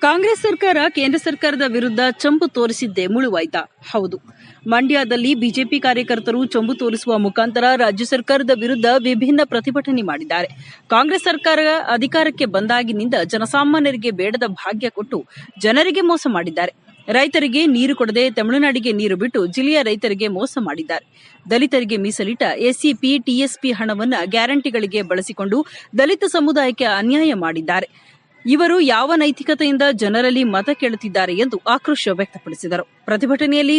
ಕಾಂಗ್ರೆಸ್ ಸರ್ಕಾರ ಕೇಂದ್ರ ಸರ್ಕಾರದ ವಿರುದ್ಧ ಚಂಬು ತೋರಿಸಿದ್ದೇ ಮುಳುವಾಯ್ತಾ. ಹೌದು. ಮಂಡ್ಯದಲ್ಲಿ ಬಿಜೆಪಿ ಕಾರ್ಯಕರ್ತರು ಚಂಬು ತೋರಿಸುವ ಮುಖಾಂತರ ರಾಜ್ಯ ಸರ್ಕಾರದ ವಿರುದ್ಧ ವಿಭಿನ್ನ ಪ್ರತಿಭಟನೆ ಮಾಡಿದ್ದಾರೆ. ಕಾಂಗ್ರೆಸ್ ಸರ್ಕಾರ ಅಧಿಕಾರಕ್ಕೆ ಬಂದಾಗಿನಿಂದ ಜನಸಾಮಾನ್ಯರಿಗೆ ಬೇಡದ ಭಾಗ್ಯ ಕೊಟ್ಟು ಜನರಿಗೆ ಮೋಸ ಮಾಡಿದ್ದಾರೆ. ರೈತರಿಗೆ ನೀರು ಕೊಡದೆ ತಮಿಳುನಾಡಿಗೆ ನೀರು ಬಿಟ್ಟು ಜಿಲ್ಲೆಯ ರೈತರಿಗೆ ಮೋಸ ಮಾಡಿದ್ದಾರೆ. ದಲಿತರಿಗೆ ಮೀಸಲಿಟ್ಟ ಎಸ್ಸಿಪಿ, ಟಿಎಸ್ಪಿ ಹಣವನ್ನು ಗ್ಯಾರಂಟಿಗಳಿಗೆ ಬಳಸಿಕೊಂಡು ದಲಿತ ಸಮುದಾಯಕ್ಕೆ ಅನ್ಯಾಯ ಮಾಡಿದ್ದಾರೆ. ಇವರು ಯಾವ ನೈತಿಕತೆಯಿಂದ ಜನರಲ್ಲಿ ಮತ ಕೇಳುತ್ತಿದ್ದಾರೆ ಎಂದು ಆಕ್ರೋಶ ವ್ಯಕ್ತಪಡಿಸಿದರು. ಪ್ರತಿಭಟನೆಯಲ್ಲಿ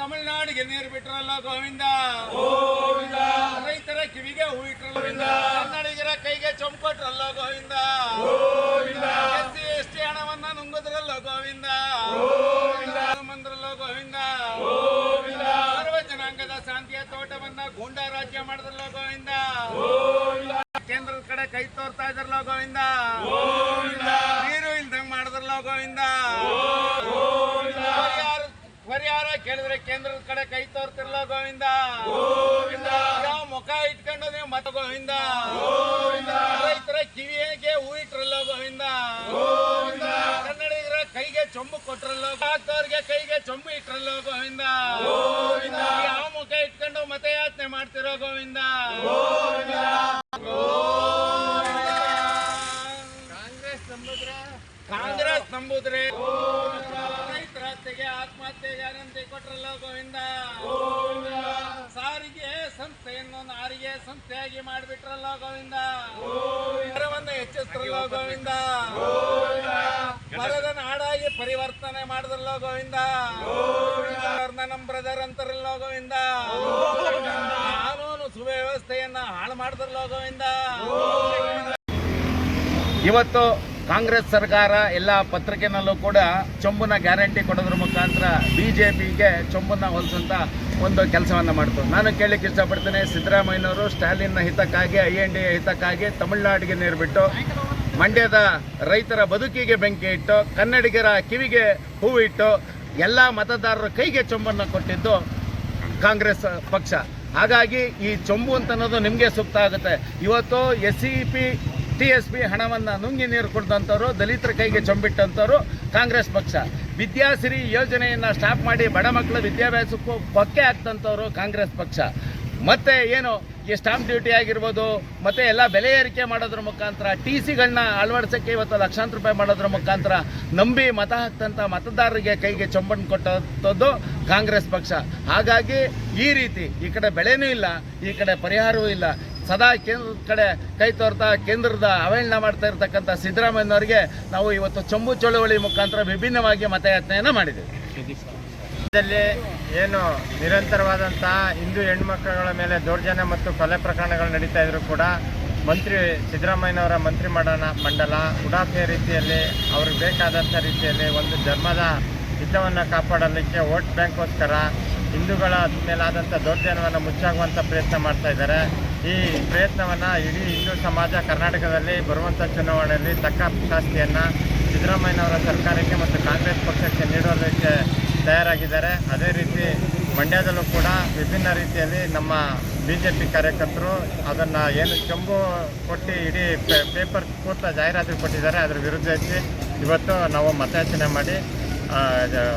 ತಮಿಳುನಾಡಿಗೆ ನೀರು ಬಿಟ್ರಲ್ಲ ಗೋವಿಂದ. ರೈತರ ಕಿವಿಗೆ ಹೂ ಇಟ್ರಲ್ಲ ಕನ್ನಡಿಗರ ಕೈಗೆ ಚೊಂಕೊಟ್ರಲ್ಲ Govinda. S C S T ಹಣವನ್ನ ನುಂಗುದ್ರಲ್ಲ ಗೋವಿಂದ. ಮಂದ್ರಲ್ಲ ಗೋವಿಂದ. ಸರ್ವ ಜನಾಂಗದ ಶಾಂತಿಯ ತೋಟವನ್ನ ಗೂಂಡಾ ರಾಜ್ಯ ಮಾಡಿದ್ರಲ್ಲ ಗೋವಿಂದ. ಕಡೆ ಕೈ ತೋರ್ತಾ ಇದ್ರಲ್ಲ ಗೋವಿಂದ. ನೀರು ಇಲ್ದಂಗ್ ಮಾಡಿದ್ರಲ್ಲ ಗೋವಿಂದ. ಪರಿಹಾರ ಪರಿಹಾರ ಕೇಳಿದ್ರೆ ಕೇಂದ್ರದ ಕಡೆ ಕೈ ತೋರ್ತಿರ್ಲ ಗೋವಿಂದ. ಯಾವ ಮುಖ ಇಟ್ಕೊಂಡು ನೀವು ಮತ ಗೋವಿಂದ. ರೈತರ ಕಿವಿಗೆ ಹೂ ಇಟ್ರಲ್ಲ ಗೋವಿಂದ. ಕನ್ನಡಿಗರ ಕೈಗೆ ಚೊಂಬು ಕೊಟ್ರಲ್ಲ ಹಾಕ್ದವ್ರಿಗೆ ಕೈಗೆ ಚೊಂಬು ಇಟ್ರಲ್ಲ ಗೋವಿಂದ. ಯಾವ ಮುಖ ಇಟ್ಕೊಂಡು ಮತಯಾಚನೆ ಮಾಡ್ತಿರೋ ಗೋವಿಂದ. ಕಾಂಗ್ರೆಸ್ ನಂಬುದ್ರೆ ರೈತರ ಹತ್ಯೆಗೆ ಆತ್ಮಹತ್ಯೆ ಗ್ಯಾರಂಟಿ ಕೊಟ್ರಲ್ಲ ಗೋವಿಂದ. ಸಾರಿಗೆ ಸಂಸ್ಥೆಯನ್ನು ನಾರಿಗೆ ಸಂಸ್ಥೆಯಾಗಿ ಮಾಡಿಬಿಟ್ರಲ್ಲ ಗೋವಿಂದ. ದರವನ್ನು ಹೆಚ್ಚಿಸ್ತ್ರಲ್ಲ ಗೋವಿಂದ. ಮರದ ನಾಡಾಗಿ ಪರಿವರ್ತನೆ ಮಾಡಿದ್ರಲ್ಲ ಗೋವಿಂದ. ನಮ್ಮ ನಮ್ ಬ್ರದರ್ ಅಂತಾರಲ್ಲ ಗೋವಿಂದ. ಕಾನೂನು ಸುವ್ಯವಸ್ಥೆಯನ್ನ ಹಾಳು ಮಾಡಿದ್ರಲ್ಲ ಗೋವಿಂದ. ಇವತ್ತು ಕಾಂಗ್ರೆಸ್ ಸರ್ಕಾರ ಎಲ್ಲ ಪತ್ರಿಕೆನಲ್ಲೂ ಕೂಡ ಚೊಂಬನ ಗ್ಯಾರಂಟಿ ಕೊಡೋದ್ರ ಮುಖಾಂತರ ಬಿ ಜೆ ಪಿಗೆ ಹೊಲಿಸುವಂಥ ಒಂದು ಕೆಲಸವನ್ನು ಮಾಡ್ತು. ನಾನು ಕೇಳಲಿಕ್ಕೆ ಇಷ್ಟಪಡ್ತೇನೆ, ಸಿದ್ದರಾಮಯ್ಯನವರು ಸ್ಟಾಲಿನ್ನ ಹಿತಕ್ಕಾಗಿ, ಐ ಎನ್ ಡಿ ಹಿತಕ್ಕಾಗಿ ತಮಿಳುನಾಡಿಗೆ ನೀರು ಬಿಟ್ಟು, ಮಂಡ್ಯದ ರೈತರ ಬದುಕಿಗೆ ಬೆಂಕಿ ಇಟ್ಟು, ಕನ್ನಡಿಗರ ಕಿವಿಗೆ ಹೂವು ಇಟ್ಟು, ಎಲ್ಲ ಮತದಾರರ ಕೈಗೆ ಚೊಂಬನ್ನು ಕೊಟ್ಟಿದ್ದು ಕಾಂಗ್ರೆಸ್ ಪಕ್ಷ. ಹಾಗಾಗಿ ಈ ಚೊಂಬು ಅಂತ ಅನ್ನೋದು ನಿಮಗೆ ಸೂಕ್ತ ಆಗುತ್ತೆ. ಇವತ್ತು S C P T S P ಹಣವನ್ನು ನುಂಗಿ ನೀರು ಕುಡ್ದಂಥವ್ರು, ದಲಿತರ ಕೈಗೆ ಚೊಂಬಿಟ್ಟಂಥವ್ರು ಕಾಂಗ್ರೆಸ್ ಪಕ್ಷ. ವಿದ್ಯಾಸಿರಿ ಯೋಜನೆಯನ್ನು ಸ್ಟಾಪ್ ಮಾಡಿ ಬಡ ಮಕ್ಕಳ ವಿದ್ಯಾಭ್ಯಾಸಕ್ಕೂ ಪೊಕ್ಕೆ ಹಾಕ್ತಂಥವ್ರು ಕಾಂಗ್ರೆಸ್ ಪಕ್ಷ. ಮತ್ತೆ ಏನು, ಈ ಸ್ಟಾಂಪ್ ಡ್ಯೂಟಿ ಆಗಿರ್ಬೋದು, ಮತ್ತೆ ಎಲ್ಲ ಬೆಲೆ ಏರಿಕೆ ಮಾಡೋದ್ರ ಮುಖಾಂತರ, ಟಿ ಸಿಗಳನ್ನ ಅಳವಡಿಸೋಕ್ಕೆ ಇವತ್ತು ಲಕ್ಷಾಂತರ ರೂಪಾಯಿ ಮಾಡೋದ್ರ ಮುಖಾಂತರ ನಂಬಿ ಮತ ಹಾಕ್ತಂಥ ಮತದಾರರಿಗೆ ಕೈಗೆ ಚೊಂಬನ್ನು ಕೊಟ್ಟಂಥದ್ದು ಕಾಂಗ್ರೆಸ್ ಪಕ್ಷ. ಹಾಗಾಗಿ ಈ ರೀತಿ ಈ ಕಡೆ ಬೆಳೆನೂ ಇಲ್ಲ, ಈ ಕಡೆ ಪರಿಹಾರವೂ ಇಲ್ಲ. ಸದಾ ಕೇಂದ್ರದ ಕಡೆ ಕೈ ತೋರ್ತಾ ಕೇಂದ್ರದ ಅವಹೇಳನ ಮಾಡ್ತಾ ಇರತಕ್ಕಂಥ ಸಿದ್ದರಾಮಯ್ಯನವರಿಗೆ ನಾವು ಇವತ್ತು ಚಂಬು ಚಳುವಳಿ ಮುಖಾಂತರ ವಿಭಿನ್ನವಾಗಿ ಮತಯಾಚನೆಯನ್ನು ಮಾಡಿದ್ದೇವೆ. ಏನು ನಿರಂತರವಾದಂತಹ ಹಿಂದೂ ಹೆಣ್ಮಕ್ಳುಗಳ ಮೇಲೆ ದೌರ್ಜನ್ಯ ಮತ್ತು ಕೊಲೆ ಪ್ರಕರಣಗಳು ನಡೀತಾ ಇದ್ರು ಕೂಡ ಮಂತ್ರಿ ಸಿದ್ದರಾಮಯ್ಯನವರ ಮಂತ್ರಿ ಮಂಡಲ ಮಂಡಲ ಉಡಾಫೆಯ ರೀತಿಯಲ್ಲಿ ಅವ್ರಿಗೆ ಬೇಕಾದಂಥ ರೀತಿಯಲ್ಲಿ ಒಂದು ಧರ್ಮದ ಹಿತವನ್ನು ಕಾಪಾಡಲಿಕ್ಕೆ ವೋಟ್ ಬ್ಯಾಂಕ್ಗೋಸ್ಕರ ಹಿಂದೂಗಳ ಮೇಲಾದಂಥ ದೌರ್ಜನ್ಯವನ್ನು ಮುಚ್ಚಾಗುವಂಥ ಪ್ರಯತ್ನ ಮಾಡ್ತಾ ಇದ್ದಾರೆ. ಈ ಪ್ರಯತ್ನವನ್ನು ಇಡೀ ಹಿಂದೂ ಸಮಾಜ ಕರ್ನಾಟಕದಲ್ಲಿ ಬರುವಂಥ ಚುನಾವಣೆಯಲ್ಲಿ ತಕ್ಕ ಶಾಸ್ತಿಯನ್ನು ಸಿದ್ದರಾಮಯ್ಯನವರ ಸರ್ಕಾರಕ್ಕೆ ಮತ್ತು ಕಾಂಗ್ರೆಸ್ ಪಕ್ಷಕ್ಕೆ ನೀಡೋದಕ್ಕೆ ತಯಾರಾಗಿದ್ದಾರೆ. ಅದೇ ರೀತಿ ಮಂಡ್ಯದಲ್ಲೂ ಕೂಡ ವಿಭಿನ್ನ ರೀತಿಯಲ್ಲಿ ನಮ್ಮ ಬಿ ಜೆ ಪಿ ಕಾರ್ಯಕರ್ತರು ಅದನ್ನು ಏನು ಚಂಬು ಕೊಟ್ಟು ಇಡೀ ಪೇ- ಪೇಪರ್ ಕೂತ ಜಾಹೀರಾತು ಕೊಟ್ಟಿದ್ದಾರೆ. ಅದರ ವಿರುದ್ಧ ಹೆಚ್ಚಿ ಇವತ್ತು ನಾವು ಮತಯಾಚನೆ ಮಾಡಿ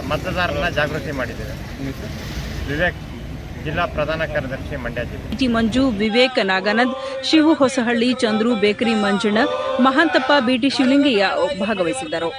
ಮತದಾರರನ್ನ ಜಾಗೃತಿ ಮಾಡಿದ್ದೇವೆ. ವಿವೇಕ್ ಜಿಲ್ಲಾ ಪ್ರಧಾನ ಕಾರ್ಯದರ್ಶಿ ಮಂಡ್ಯ ಜಿಲ್ಲೆ. ಮಂಜು, ವಿವೇಕ್ ನಾಗಾನಂದ್, ಶಿವು ಹೊಸಹಳ್ಳಿ, ಚಂದ್ರು, ಬೇಕರಿ ಮಂಜಣ್ಣ ಮಹಾಂತಪ್ಪ, ಬಿಟಿ ಶಿವಲಿಂಗಯ್ಯ ಭಾಗವಹಿಸಿದ್ದರು.